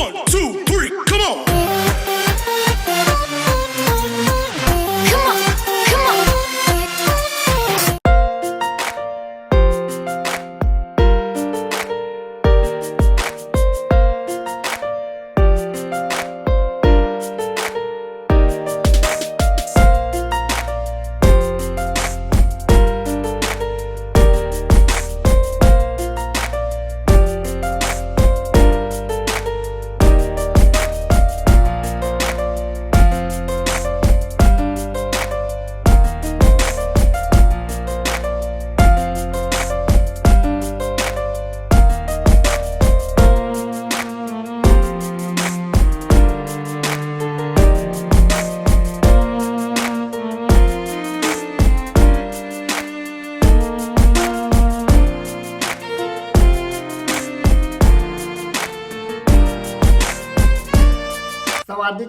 One, two,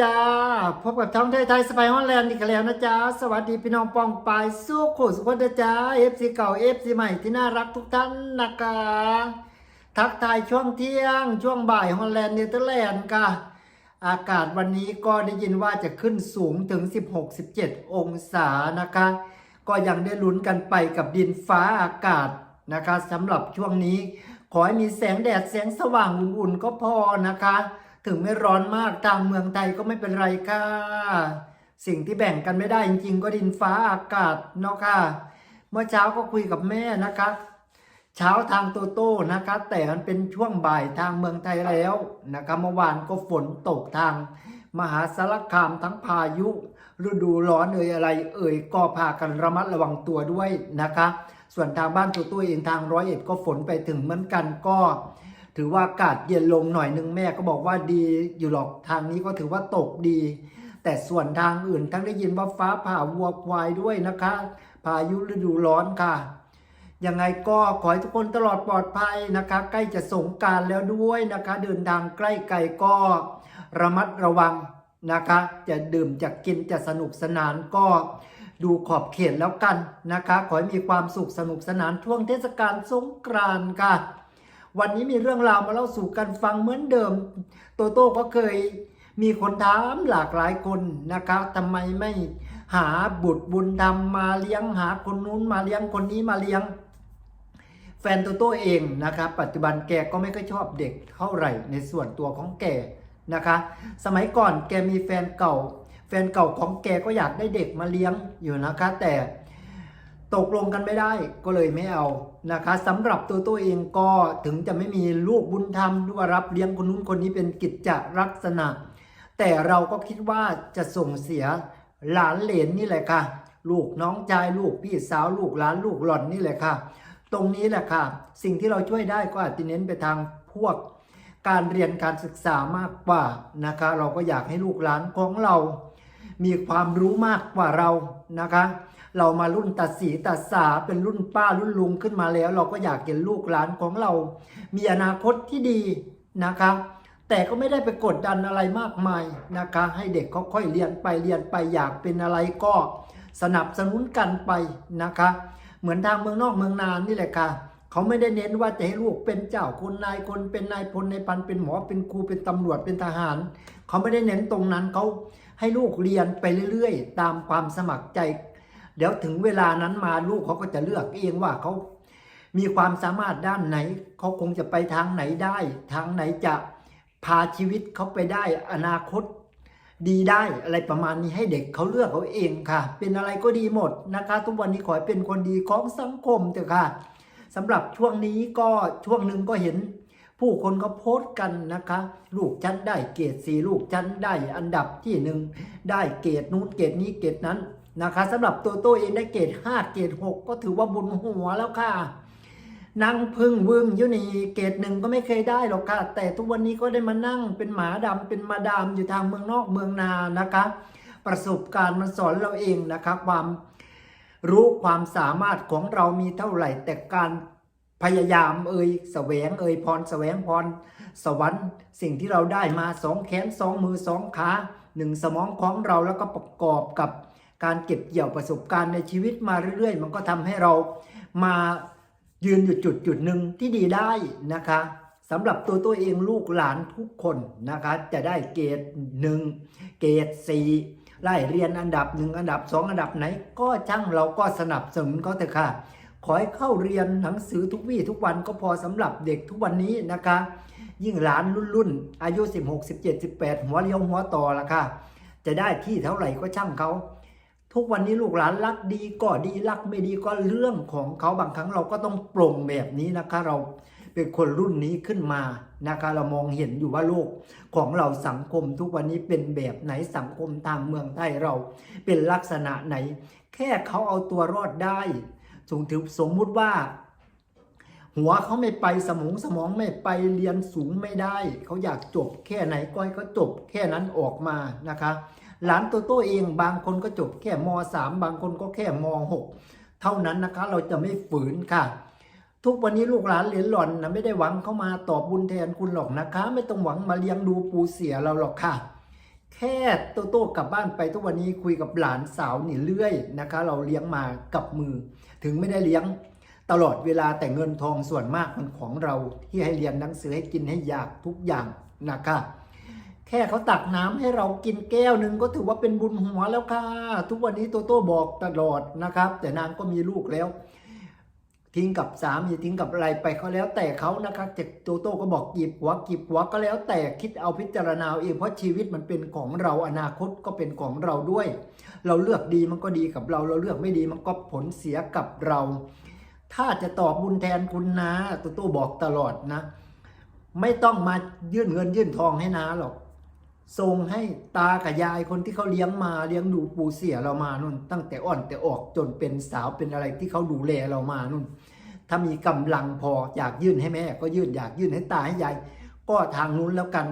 จ้า พบกับท้องไทยไทยสไปฮอลแลนด์อีกแล้วนะจ๊ะสวัสดีพี่น้องปองปายสู้ขู่สุขคนะจ๊ะเอฟซีเก่าเอฟซีใหม่ที่น่ารักทุกท่านนะคะทักทายช่วงเที่ยง ช่วงบ่ายฮอลแลนด์เนเธอร์แลนด์ค่ะ อากาศวันนี้ก็ได้ยินว่าจะขึ้นสูงถึง 16-17 องศานะคะ ก็ยังได้ลุ้นกันไปกับดินฟ้าอากาศนะคะสำหรับช่วงนี้ ขอให้มีแสงแดดแสงสว่างอุ่นๆก็พอนะคะ ถึงไม่ร้อนมากทางเมืองไทยก็ไม่เป็นไรค่ะ สิ่งที่แบ่งกันไม่ได้จริง ๆ ก็ดินฟ้าอากาศเนาะค่ะ เมื่อเช้าก็คุยกับแม่นะคะ เช้าทางโตโต้นะคะ แต่มันเป็นช่วงบ่ายทางเมืองไทยแล้วนะคะเมื่อวานก็ฝนตกทาง มหาสารคามทั้งพายุ ฤดูร้อนเอ่ยอะไร เอ่ยก็พากันระมัดระวังตัวด้วยนะคะ ส่วนทางบ้านตัวตัวเองทางร้อยเอ็ดก็ฝนไปถึงเหมือนกันก็ ถือว่าอากาศเย็นลงหน่อยหนึ่งแม่ก็บอกว่าดีอยู่หรอกทางนี้ก็ถือว่าตกดี แต่ส่วนทางอื่นทั้งได้ยินว่าฟ้าผ่าวัวควายด้วยนะคะ พายุฤดูร้อนค่ะยังไงก็ขอให้ทุกคนตลอดปลอดภัยนะคะ ใกล้จะสงกรารแล้วด้วยนะคะ เดินทางใกล้ไกลก็ระมัดระวังนะคะ จะดื่มจะกินจะสนุกสนานก็ดูขอบเขตแล้วกันนะคะ ขอให้มีความสุขสนุกสนานช่วงเทศกาลสงกรานต์ค่ะ วันนี้มีเรื่องราวมาเล่าสู่กันฟังเหมือนเดิม โตโต้ก็เคยมีคนถามหลากหลายคนนะคะทำไมไม่หาบุตรบุญธรรมมาเลี้ยงหาคนนู้นมาเลี้ยงคนนี้มาเลี้ยง แฟนโตโต้เองนะคะปัจจุบันแกก็ไม่ค่อยชอบเด็กเท่าไหร่ในส่วนตัวของแกนะคะ สมัยก่อนแกมีแฟนเก่า แฟนเก่าของแกก็อยากได้เด็กมาเลี้ยงอยู่นะคะ แต่ ตกลงกันไม่ได้ก็เลยไม่เอานะคะสำหรับตัวตัวเองก็ถึงจะไม่มีลูกบุญธรรมหรือว่ารับเลี้ยงคนนู้นคนนี้เป็นกิจจลักษณะ แต่เราก็คิดว่าจะส่งเสียหลานเหลนนี่แหละค่ะ ลูกน้องชายลูกพี่สาวลูกหลานลูกหล่อนนี่แหละค่ะ ตรงนี้แหละค่ะ สิ่งที่เราช่วยได้ก็อาจจะเน้นไปทางพวก การเรียนการศึกษามากกว่านะคะ เราก็อยากให้ลูกหลานของเรา มีความรู้มากกว่าเรานะคะ เรามารุ่นตัดสีตัดสาเป็นรุ่นป้ารุ่นลุงขึ้นมาแล้ว เราก็อยากเห็นลูกหลานของเรา มีอนาคตที่ดีนะคะแต่ก็ไม่ได้ไปกดดันอะไรมากมายนะคะ ให้เด็กเขาค่อยเรียนไปเรียนไปอยากเป็นอะไรก็สนับสนุนกันไปนะคะ เหมือนทางเมืองนอกเมืองนานนี่แหละค่ะเขาไม่ได้เน้นว่าจะให้ลูกเป็นเจ้าคนนายคนเป็นนายพลนายพันเป็นหมอเป็นครูเป็นตำรวจเป็นทหาร เขาไม่ได้เน้นตรงนั้นเขาให้ลูกเรียนไปเรื่อย ๆ ตามความสมัครใจ เดี๋ยวถึงเวลานั้นมาลูกเขาก็จะเลือกเองว่าเขามีความสามารถด้านไหน เขาคงจะไปทางไหนได้ ทางไหนจะพาชีวิตเขาไปได้อนาคตดีได้อะไรประมาณนี้ให้เด็กเขาเลือกเขาเองค่ะ เป็นอะไรก็ดีหมดนะคะ ทุกวันนี้ขอให้เป็นคนดีของสังคมเถอะค่ะสำหรับช่วงนี้ก็ช่วงหนึ่งก็เห็น ผู้คนก็โพสต์กันนะคะ ลูกฉันได้เกรดสี่ลูกฉันได้อันดับที่หนึ่งได้เกรดนู้นเกรดนี้เกรดนั้น นะคะสำหรับตัวโตเองได้เกรดห้าเกรดหกก็ถือว่าบุญหัวแล้วค่ะนั่งพึ่งวึงอยู่นี่เกรดหนึ่งก็ไม่เคยได้หรอกค่ะ แต่ทุกวันนี้ก็ได้มานั่งเป็นหมาดำเป็นมาดามอยู่ทางเมืองนอกเมืองนานะคะ ประสบการณ์มันสอนเราเองนะคะความรู้ความสามารถของเรามีเท่าไหร่ แต่การพยายามเอ่ยแสวงเอ่ยพรแสวงพรสวรรค์ สิ่งที่เราได้มาสองแขนสองมือสองขาหนึ่งสมองของเราแล้วก็ประกอบกับ การเก็บเกี่ยวประสบการณ์ในชีวิตมาเรื่อยๆ มันก็ทำให้เรามายืนอยู่จุดจุดหนึ่งที่ดีได้นะคะสำหรับตัวตัวเองลูกหลานทุกคนนะคะจะได้เกรดหนึ่งเกรดสี่ไล่เรียนอันดับหนึ่งอันดับสองอันดับไหน ก็ช่างเราก็สนับสนุนเขาเถอะค่ะ ขอให้เข้าเรียนหนังสือทุกวี่ทุกวันก็พอสำหรับเด็กทุกวันนี้นะคะ ยิ่งหลานรุ่นรุ่นอายุ 16 17 18 หัวเลี้ยวหัวต่อละค่ะ จะได้ที่เท่าไหร่ก็ช่างเขา ทุกวันนี้ลูกหลานรักดีก็ดีรักไม่ดีก็เรื่องของเขาบางครั้งเราก็ต้องปรงแบบนี้นะคะ เราเป็นคนรุ่นนี้ขึ้นมานะคะเรามองเห็นอยู่ว่าโลกของเราสังคมทุกวันนี้เป็นแบบไหนสังคมทางเมืองไทยเราเป็นลักษณะไหน แค่เขาเอาตัวรอดได้สมถือสมมุติว่า หัวเขาไม่ไปสมองสมองไม่ไปเรียนสูงไม่ได้ เขาอยากจบแค่ไหนก็ให้เขาจบแค่นั้นออกมานะคะ หลานตัวโตเองบางคนก็จบแค่ม .3 บางคนก็แค่ม .6 เท่านั้นนะคะ เราจะไม่ฝืนค่ะ ทุกวันนี้ลูกหลานเหรียญหล่อนนะไม่ได้หวังเข้ามาตอบบุญแทนคุณหรอกนะคะ ไม่ต้องหวังมาเลี้ยงดูปูเสียเราหรอกค่ะ แค่โตโต้กลับบ้านไปทุกวันนี้คุยกับหลานสาวนี่เรื่อยนะคะ เราเลี้ยงมากับมือ ถึงไม่ได้เลี้ยงตลอดเวลาแต่เงินทองส่วนมากมันของเราที่ให้เรียนหนังสือให้กินให้อยากทุกอย่างนะคะ แค่เขาตักน้ำให้เรากินแก้วหนึ่งก็ถือว่าเป็นบุญหัวแล้วค่ะ ทุกวันนี้โตโต้บอกตลอดนะครับ แต่นางก็มีลูกแล้ว ทิ้งกับสามีทิ้งกับอะไรไปเขาแล้วแต่เขานะครับแต่โตโต้ก็บอกกีบหัวกีบหัวก็แล้วแต่คิดเอาพิจารณาเองเพราะชีวิตมันเป็นของเราอนาคตก็เป็นของเราด้วย เราเลือกดีมันก็ดีกับเรา เราเลือกไม่ดีมันก็ผลเสียกับเรา ถ้าจะตอบบุญแทนคุณนะโตโต้บอกตลอดนะ ไม่ต้องมายื่นเงินยื่นทองให้นาหรอก ส่งให้ตากับยายคนที่เขาเลี้ยงมาเลี้ยงดูปูเสียเรามานุ่น ตั้งแต่อ่อนแต่ออกจนเป็นสาวเป็นอะไรที่เขาดูแลเรามานุ่น ถ้ามีกำลังพออยากยื่นให้แม่ ก็ยื่นอยากยื่นให้ตาให้ยายก็ทางนู้นแล้วกัน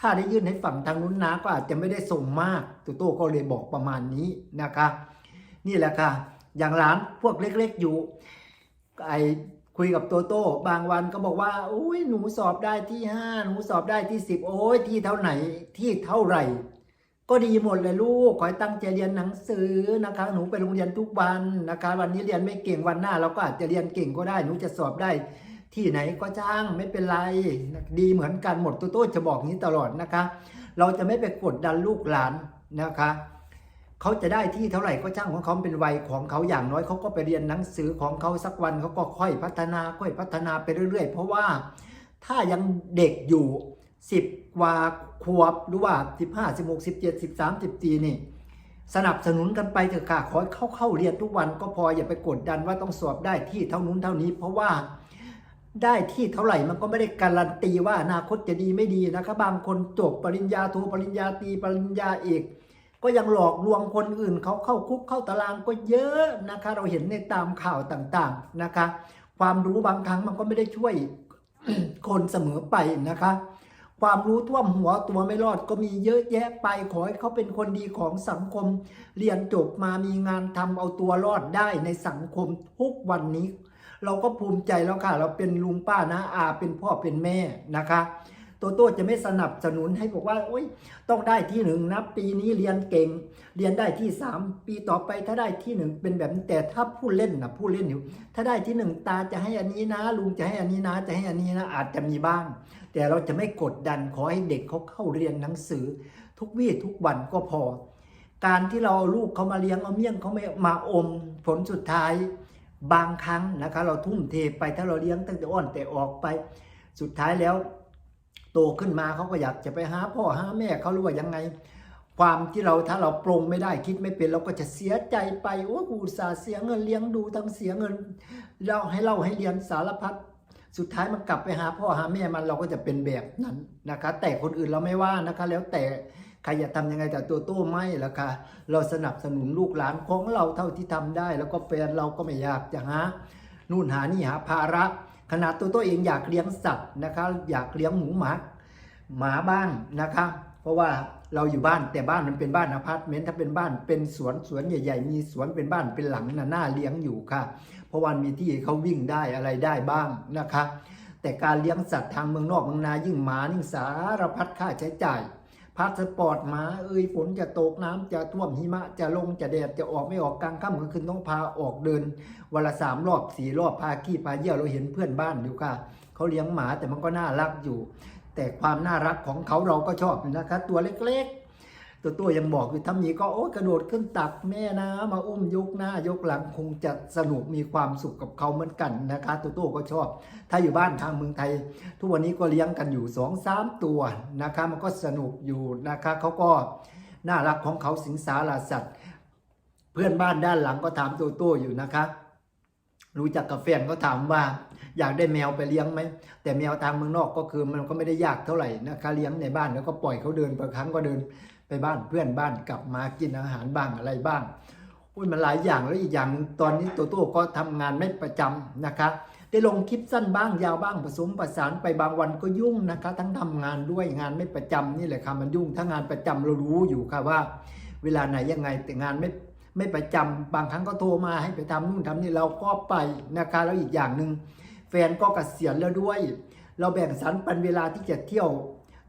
ถ้าได้ยื่นให้ฝั่งทางนู้นนะก็อาจจะไม่ได้ส่งมากตัวโต้ก็เลยบอกประมาณนี้นะคะ นี่แหละค่ะ อย่างร้านพวกเล็ก ๆอยู่ไอ คุยกับโตโต้บางวันก็บอกว่าอุ้ยหนูสอบได้ที่ห้าหนูสอบได้ที่สิบโอ้ยที่เท่าไหนที่เท่าไหร่ ก็ดีหมดเลยลูกขอให้ตั้งใจเรียนหนังสือนะคะ หนูไปโรงเรียนทุกวันนะคะ วันนี้เรียนไม่เก่งวันหน้า เราก็อาจจะเรียนเก่งก็ได้หนูจะสอบได้ ที่ไหนก็จ้างไม่เป็นไรดีเหมือนกันหมดโตโต้จะบอกนี้ตลอดนะคะ เราจะไม่ไปกดดันลูกหลานนะคะ เขาจะได้ที่เท่าไหร่ก็ช่างของเขาเป็นวัยของเขาอย่างน้อยเขาก็ไปเรียนหนังสือของเขาสักวันเขาก็ค่อยพัฒนาค่อยพัฒนาไปเรื่อยๆ เพราะว่าถ้ายังเด็กอยู่สิบกว่าขวบหรือว่าสิบห้าสิบหกสิบเจ็ดสิบสามสิบสี่นี่ สนับสนุนกันไปเถอะค่ะขอเข้าเข้าเรียนทุกวันก็พออย่าไปกดดันว่าต้องสอบได้ที่เท่านู้นเท่านี้ เพราะว่าได้ที่เท่าไหร่มันก็ไม่ได้การันตีว่าอนาคตจะดีไม่ดีนะคะบางคนจบปริญญาโทปริญญาตรีปริญญาเอก ก็ยังหลอกลวงคนอื่นเขาเข้าคุกเข้าตารางก็เยอะนะคะ เราเห็นในตามข่าวต่างๆนะคะ ความรู้บางครั้งมันก็ไม่ได้ช่วยคนเสมอไปนะคะ ความรู้ท่วมหัวตัวไม่รอดก็มีเยอะแยะไปขอให้เขาเป็นคนดีของสังคม เรียนจบมามีงานทำเอาตัวรอดได้ในสังคมทุกวันนี้ เราก็ภูมิใจแล้วค่ะ เราเป็นลุงป้านะอาเป็นพ่อเป็นแม่นะคะ โตโต้จะไม่สนับสนุนให้บอกว่าโอ๊ยต้องได้ที่หนึ่งนะปีนี้เรียนเก่ง เรียนได้ที่สามปีต่อไปถ้าได้ที่หนึ่งเป็นแบบนี้แต่ถ้าผู้เล่นนะผู้เล่นอยู่ถ้าได้ที่หนึ่งตาจะให้อันนี้นะ ลุงจะให้อันนี้นะ จะให้อันนี้นะ อาจจะมีบ้าง แต่เราจะไม่กดดันขอให้เด็กเขาเข้าเรียนหนังสือ ทุกวี่ทุกวันก็พอ การที่เราเอาลูกเขามาเลี้ยงเอาเมี่ยงเขาไม่มาอมผลสุดท้ายบางครั้งนะคะเราทุ่มเทไปถ้าเราเลี้ยงตั้งแต่อ่อนแต่ออกไป สุดท้ายแล้ว โตขึ้นมาเขาก็อยากจะไปหาพ่อหาแม่เขารู้ว่ายังไง ความที่เราถ้าเราปรงไม่ได้คิดไม่เป็นเราก็จะเสียใจไปโอ้กูสาเสียเงินเลี้ยงดูทั้งเสียเงินเราให้เราให้เรียนสารพัดสุดท้ายมันกลับไปหาพ่อหาแม่มันเราก็จะเป็นแบบนั้นนะคะ แต่คนอื่นเราไม่ว่านะคะ แล้วแต่ใครอยากทำยังไงแต่ตัวโต้ไม่ละค่ะเราสนับสนุนลูกหลานของเราเท่าที่ทำได้ แล้วก็แฟนเราก็ไม่อยากจะหานู่นหานี่หาภาระ ขนาดตัวตัวเองอยากเลี้ยงสัตว์นะคะ อยากเลี้ยงหมูหมาหมาบ้างนะคะ เพราะว่าเราอยู่บ้านแต่บ้านมันเป็นบ้านอพาร์ตเมนต์ถ้าเป็นบ้านเป็นสวนสวนใหญ่ ๆ มีสวนเป็นบ้านเป็นหลังน่ะน่าเลี้ยงอยู่ค่ะ เพราะวันมีที่เขาวิ่งได้อะไรได้บ้างนะคะ แต่การเลี้ยงสัตว์ทางเมืองนอกเมืองนายิ่งหมายิ่งสารพัดค่าใช้จ่าย พาสปอร์ตหมาเอ้ยฝนจะตกน้ำจะท่วมหิมะจะลงจะแดดจะออกไม่ออกกลางค่ำกลางคืนต้องพาออกเดินวันละสามรอบสี่รอบพาขี้พาเยี่ยวเราเห็นเพื่อนบ้านอยู่ค่ะเขาเลี้ยงหมาแต่มันก็น่ารักอยู่ แต่ความน่ารักของเขาเราก็ชอบนะคะ ตัวเล็กๆ ตัวตัวยังบอกอยู่ถ้ามีก็โอ้กระโดดขึ้นตักแม่นะ มาอุ้มยกหน้ายกหลังคงจะสนุกมีความสุขกับเขาเหมือนกันนะคะ ตัวตัวก็ชอบ ถ้าอยู่บ้านทางเมืองไทย ทุกวันนี้ก็เลี้ยงกันอยู่สองสามตัวนะคะ มันก็สนุกอยู่นะคะเขาก็น่ารักของเขาสิงสาราสัตว์ เพื่อนบ้านด้านหลังก็ถามตัวโต้อยู่นะคะรู้จักกับแฟนก็ถามว่า อยากได้แมวไปเลี้ยงไหม แต่แมวทางเมืองนอกก็คือมันก็ไม่ได้ยากเท่าไหร่นะคะเลี้ยงในบ้านแล้วก็ปล่อยเขาเดินบางครั้งก็เดิน ไปบ้านเพื่อนบ้านกลับมากินอาหารบ้างอะไรบ้างอุ้ยมันหลายอย่างแล้วอีกอย่างหนึ่งตอนนี้ตัวโต้ก็ทำงานไม่ประจำนะคะ ได้ลงคลิปสั้นบ้างยาวบ้างผสมประสานไปบางวันก็ยุ่งนะคะ ทั้งทำงานด้วยงานไม่ประจำนี่แหละค่ะมันยุ่งถ้างานประจำเรารู้อยู่ค่ะว่า เวลาไหนยังไงแต่งานไม่ไม่ประจำบางครั้งก็โทรมาให้ไปทำนู่นทำนี่เราก็ไปนะคะแล้วอีกอย่างหนึ่งแฟนก็เกษียณแล้วด้วย เราแบ่งสรรปันเวลาที่จะเที่ยว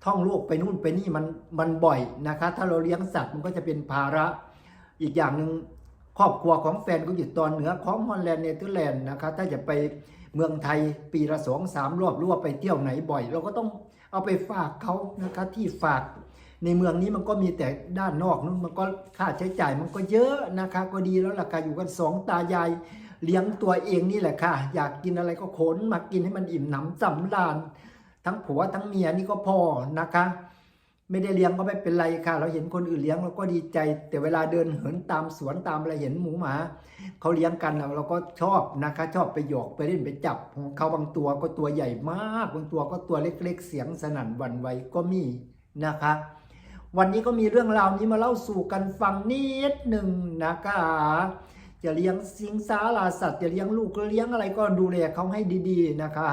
ท่องโลกไปนู่นไปนี่มันมันบ่อยนะคะ ถ้าเราเลี้ยงสัตว์มันก็จะเป็นภาระ อีกอย่างหนึ่งครอบครัวของแฟนก็อยู่ตอนเหนือของฮอลแลนด์เนเธอร์แลนด์นะคะถ้าจะไปเมืองไทยปีละสองสามรอบหรือว่าไปเที่ยวไหนบ่อย เราก็ต้องเอาไปฝากเขานะคะที่ฝากในเมืองนี้มันก็มีแต่ด้านนอกนู้นมันก็ค่าใช้จ่ายมันก็เยอะนะคะ ก็ดีแล้วล่ะค่ะอยู่กันสองตายายเลี้ยงตัวเองนี่แหละค่ะ อยากกินอะไรก็ขนมากินให้มันอิ่มหนำสำราญ ทั้งผัวทั้งเมียนี่ก็พอนะคะ ไม่ได้เลี้ยงก็ไม่เป็นไรค่ะ เราเห็นคนอื่นเลี้ยงเราก็ดีใจ แต่เวลาเดินเหินตามสวนตามอะไรเห็นหมูหมาเขาเลี้ยงกันเราเราก็ชอบนะคะ ชอบไปหยอกไปเล่นไปจับของเขาบางตัวก็ตัวใหญ่มากบางตัวก็ตัวเล็ก ๆ เสียงสนั่นวันไหวก็มีนะคะวันนี้ก็มีเรื่องราวนี้มาเล่าสู่กันฟังนิดหนึ่งนะคะจะเลี้ยงสิงสาราสัตว์จะเลี้ยงลูกเลี้ยงอะไรก็ดูแลเขาให้ดีๆนะคะ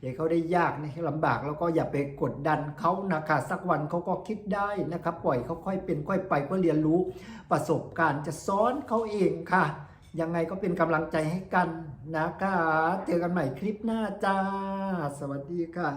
อย่าให้เขาได้ยากนะลำบากแล้วก็อย่าไปกดดันเขานะคะสักวันเขาก็คิดได้นะครับปล่อยเขาค่อยเป็นค่อยไปก็เรียนรู้ประสบการณ์จะสอนเขาเองค่ะ ยังไงก็เป็นกำลังใจให้กันนะคะเจอกันใหม่คลิปหน้าจ้า สวัสดีค่ะ